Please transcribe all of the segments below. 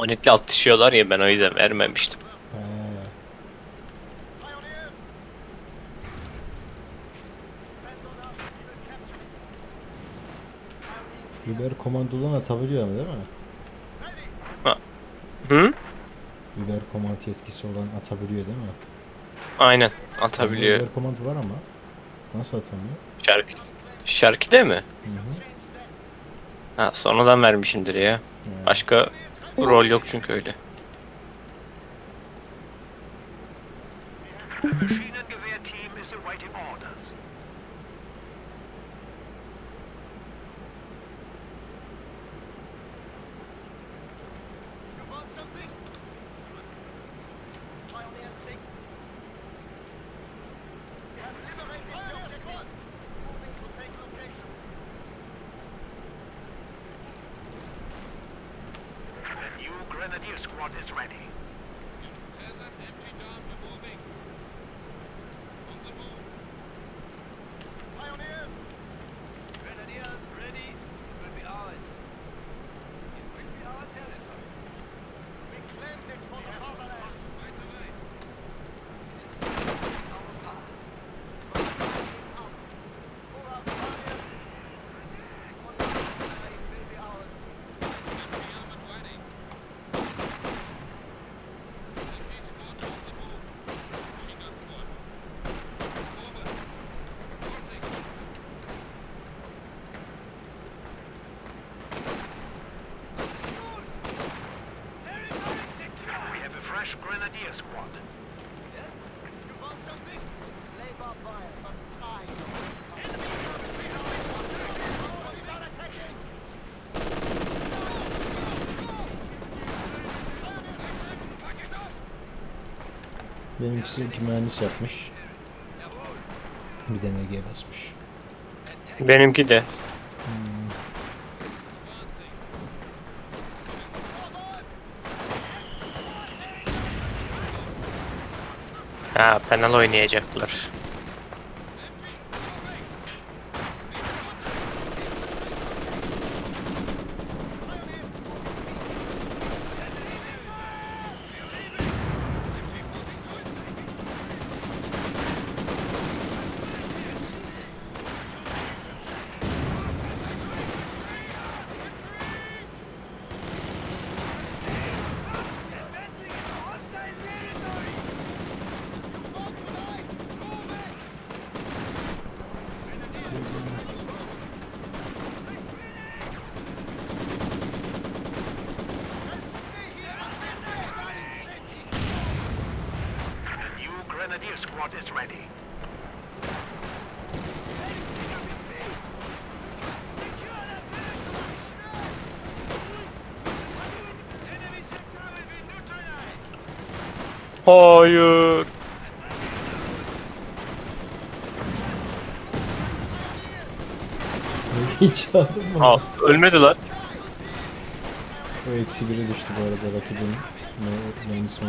Onet'le atışıyorlar ya ben o yüzden vermemiştim. He. Biber komandodan atabiliyor mu değil mi? Hı? Biber komand yetkisi olan atabiliyor değil mi? Aynen atabiliyor. Biber komand var ama. Nasıl atamıyor? Şarkı. Şarkıda mı? Hı hı. Ha sonradan vermişimdir ya. Yani. Başka rol yok çünkü öyle. Maschinengewehr team is awaiting orders. Fresh grenadier squad. Yes? You want something? Labor vile, but. Enemy attacking! Benimkisi iki mühendis yapmış. Bir de NG basmış. Benimki de. Ha penal oynayacaklar. Squad is ready. Hayır. Hiç aldın mı? Al ölmedi lan. O eksi biri düştü bu arada rakibin. Ne, ne ismi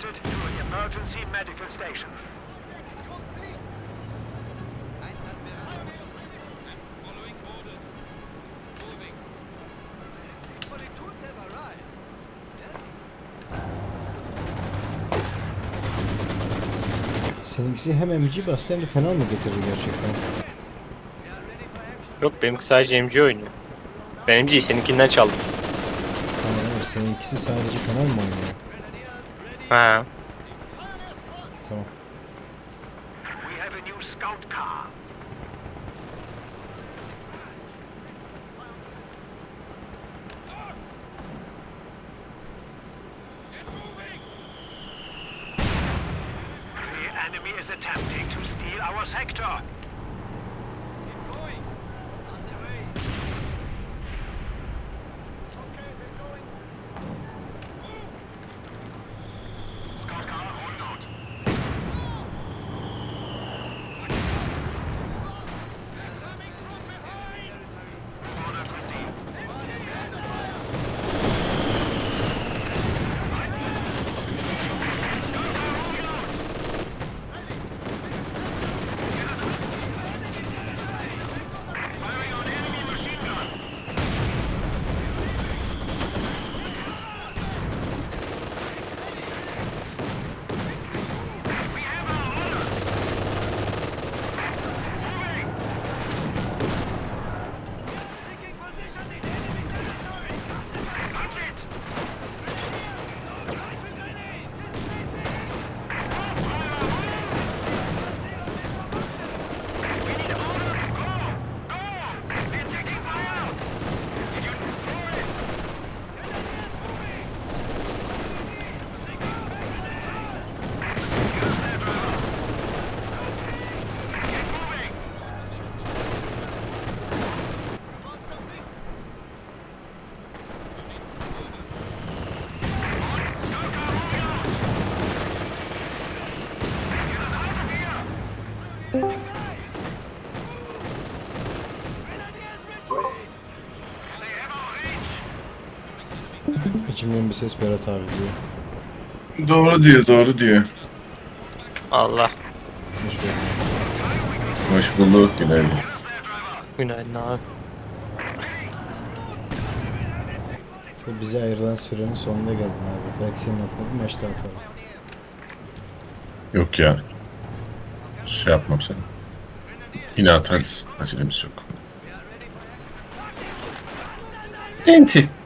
been converted to an emergency medical station. Seninkisi hem MG bastı hem de penal mı getirdi gerçekten? Yok benimki sadece MC oynuyor. Ben MC seninkinden çaldım. Tamam seninkisi sadece penal mı oynuyor? 啊。İçimden bir ses Berat abi diyor. Doğru diyor, doğru diyor. Allah. Hoş geldin. Hoş bulduk Günaydın. Günaydın abi. Ve bize ayrılan sürenin sonunda geldin abi. Belki senin adına bir maç daha atarım. Yok ya. Şey yapmam seni. Yine atarız. Acelemiz yok. Enti.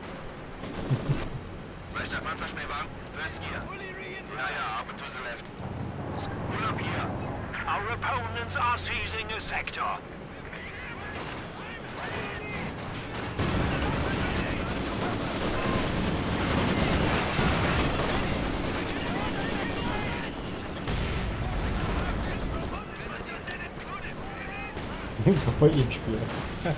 Kafa yemiş bu ya.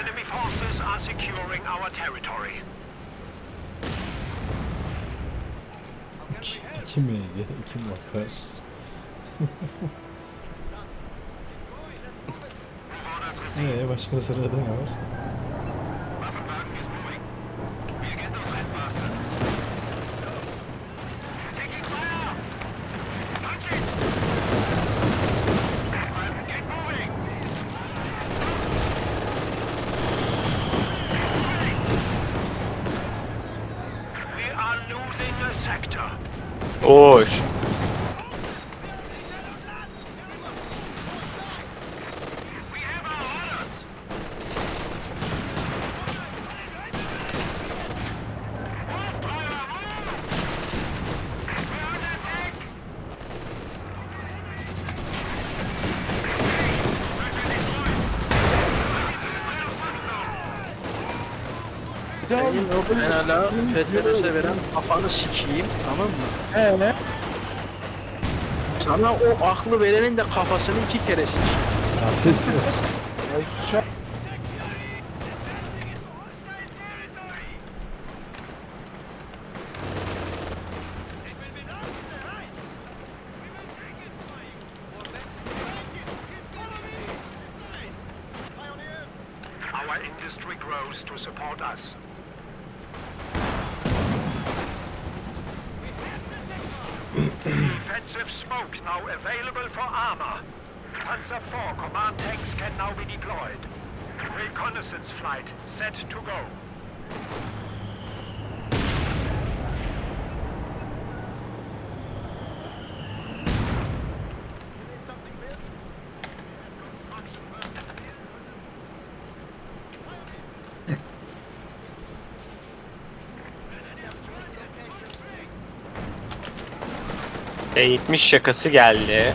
Enemy forces are securing our territory. İki mi Ege? İki. Orders received. Ee başka sırada ne var? Oxe. Petroles'e veren kafanı sikeyim tamam mı? Evet. Sana o aklı verenin de kafasını iki kere sikeyim. Adresi var. Command tanks can now be deployed. Reconnaissance flight set to go. T70 şakası geldi.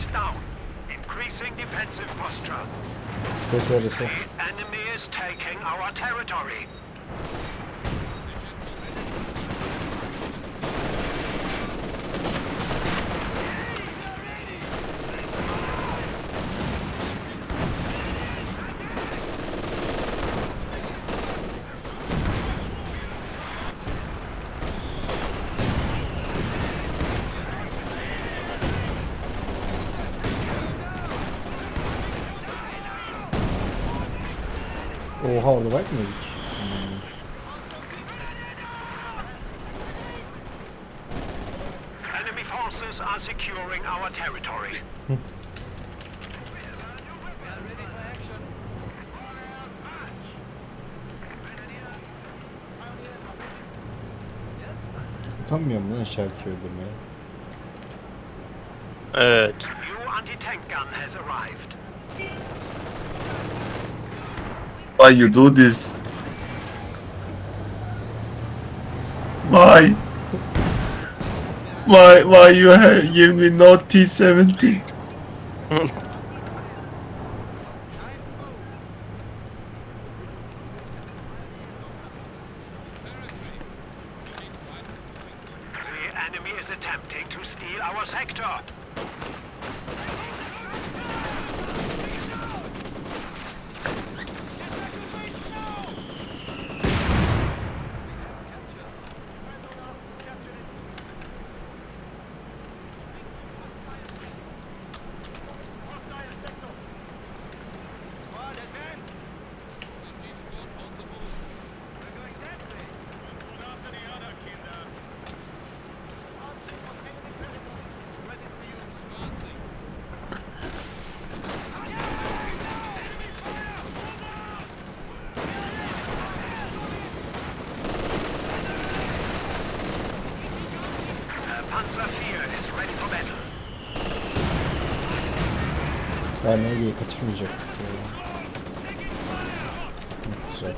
Can be held down, increasing defensive posture. Kötü arası. The enemy is taking our territory. Oha orada bak mıydık? Enemy forces are securing our territory. Utanmıyor mu lan şarkı öldürmeye? Evet. New anti-tank gun has arrived. Why you do this? Why? Why why you give me no T70? The Vermeyi kaçırmayacak. Hı, Güzel.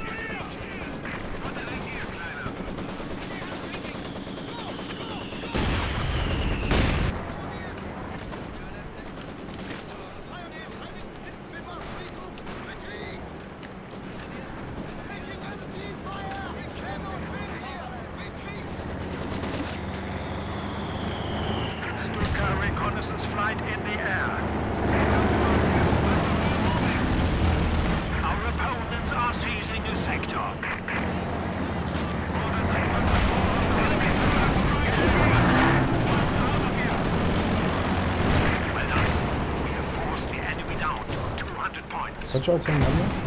Kaç var lan?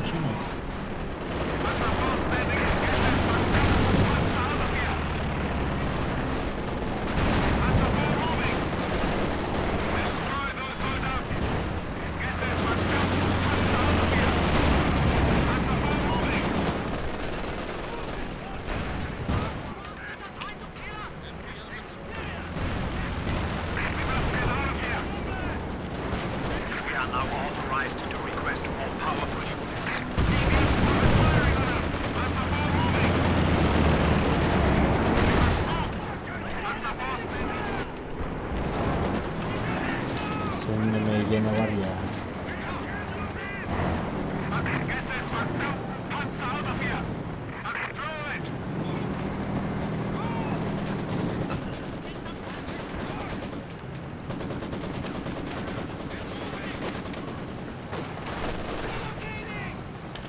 Kaçım var?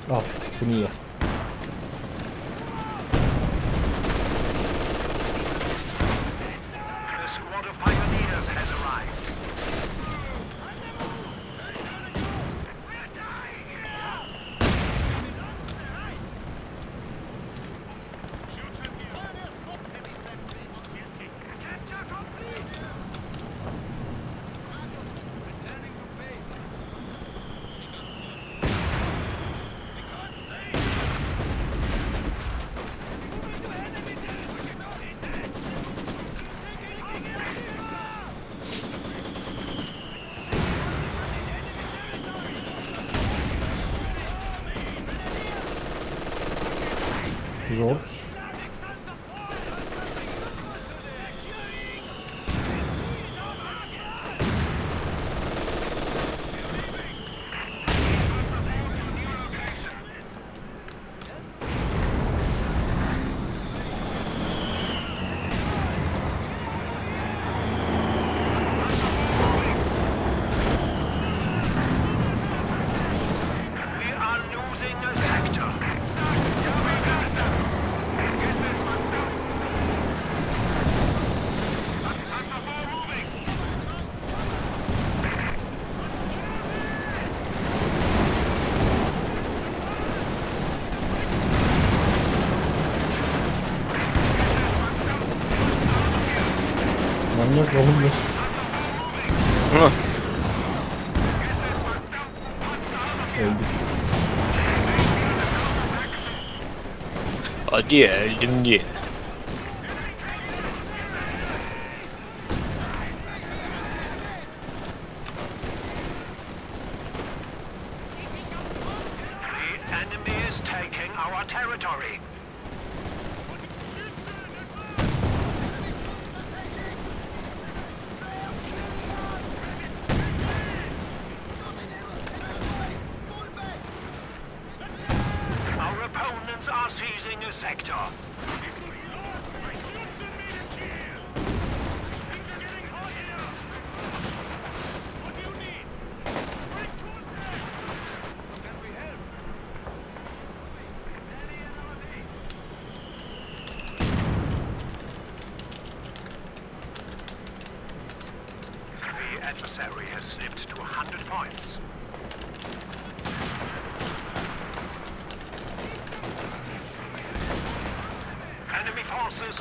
哦给你 Zor. Manyak oğlum Öldük. Hadi ya öldüm diye.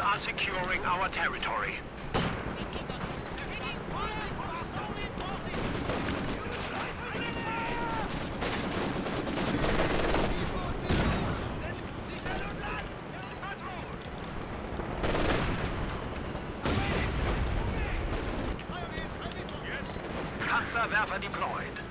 Are securing our territory. Panzerwerfer deployed.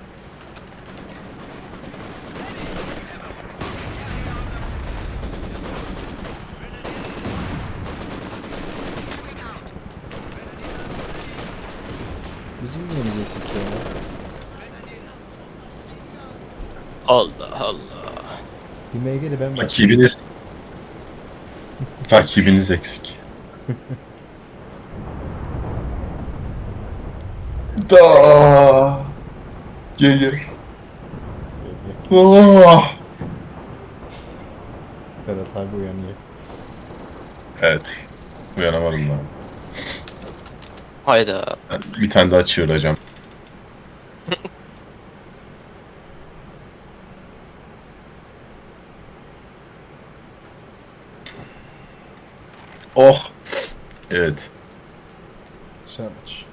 MG'li ben bak. Rakibiniz... Rakibiniz eksik. da. Ye ye. Ah. Ferhat abi uyanıyor. Evet. Uyanamadım daha. Hayda. Bir tane daha çığıracağım. oh. Evet. Güzel maç.